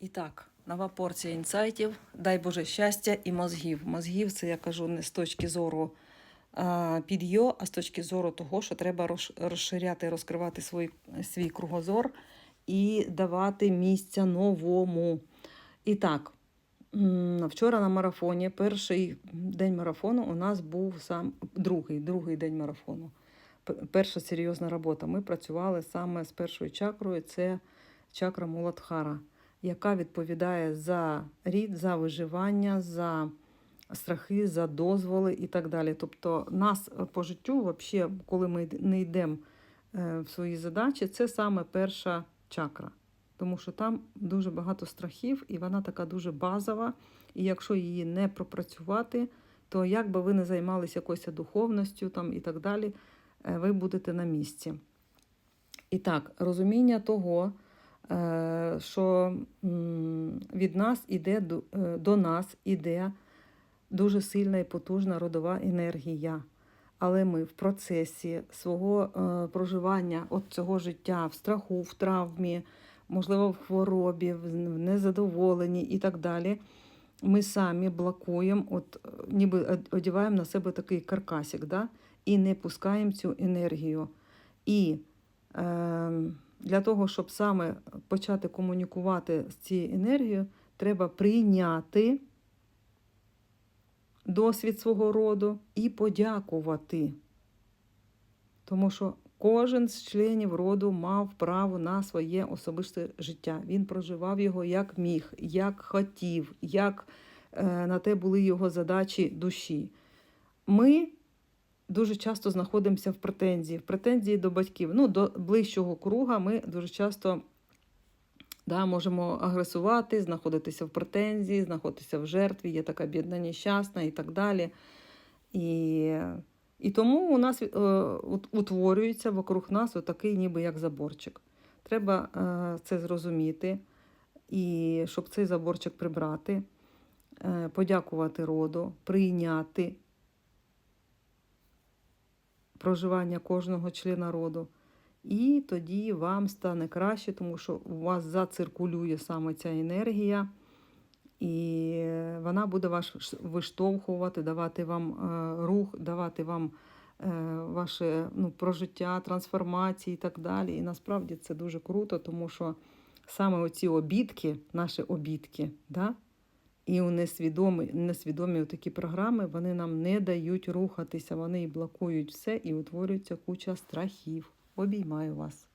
І так, нова порція інсайтів. Дай Боже щастя і мозгів. Мозгів це я кажу не з точки зору підйо, а з точки зору того, що треба розширяти, розкривати свій, свій кругозор і давати місця новому. І так, вчора на марафоні, перший день марафону у нас був сам другий, другий день марафону. Перша серйозна робота. Ми працювали саме з першою чакрою, це чакра Муладхара, яка відповідає за рід, за виживання, за страхи, за дозволи і так далі. Тобто, нас е, по життю, вообще, коли ми не йдемо е, в свої задачі, це саме перша чакра. Тому що там дуже багато страхів, і вона така дуже базова. І якщо її не пропрацювати, то як би ви не займалися якоюсь духовністю там, і так далі, е, ви будете на місці. І так, розуміння того, що від нас іде до, е, нас іде дуже сильна і потужна родова енергія. Але ми в процесі свого е, проживання от цього життя в страху, в травмі, можливо, в хворобі, в незадоволенні і так далі. Ми самі блокуємо, от е, ніби од- одягаємо на себе такий каркасик, да? і не пускаємо цю енергію. І е, для того, щоб саме почати комунікувати з цією енергією, треба прийняти досвід свого роду і подякувати. Тому що кожен з членів роду мав право на своє особисте життя. Він проживав його як міг, як хотів, як е, на те були його задачі душі. Ми дуже часто знаходимося в претензії, в претензії до батьків. Ну, до ближчого круга ми дуже часто да, можемо агресувати, знаходитися в претензії, знаходитися в жертві, є така бідна нещасна і так далі. І, і тому у нас е, утворюється вокруг нас отакий ніби як заборчик. Треба е, це зрозуміти, і щоб цей заборчик прибрати, е, подякувати роду, прийняти проживання кожного члена роду. І тоді вам стане краще, тому що у вас зациркулює саме ця енергія, і вона буде вас виштовхувати, давати вам е, рух, давати вам е, ваше ну, прожиття, трансформації і так далі. І насправді це дуже круто, тому що саме оці обідки, наші обідки, да? І у несвідомі, несвідомі такі програми, вони нам не дають рухатися, вони і блокують все, і утворюється куча страхів. Обіймаю вас.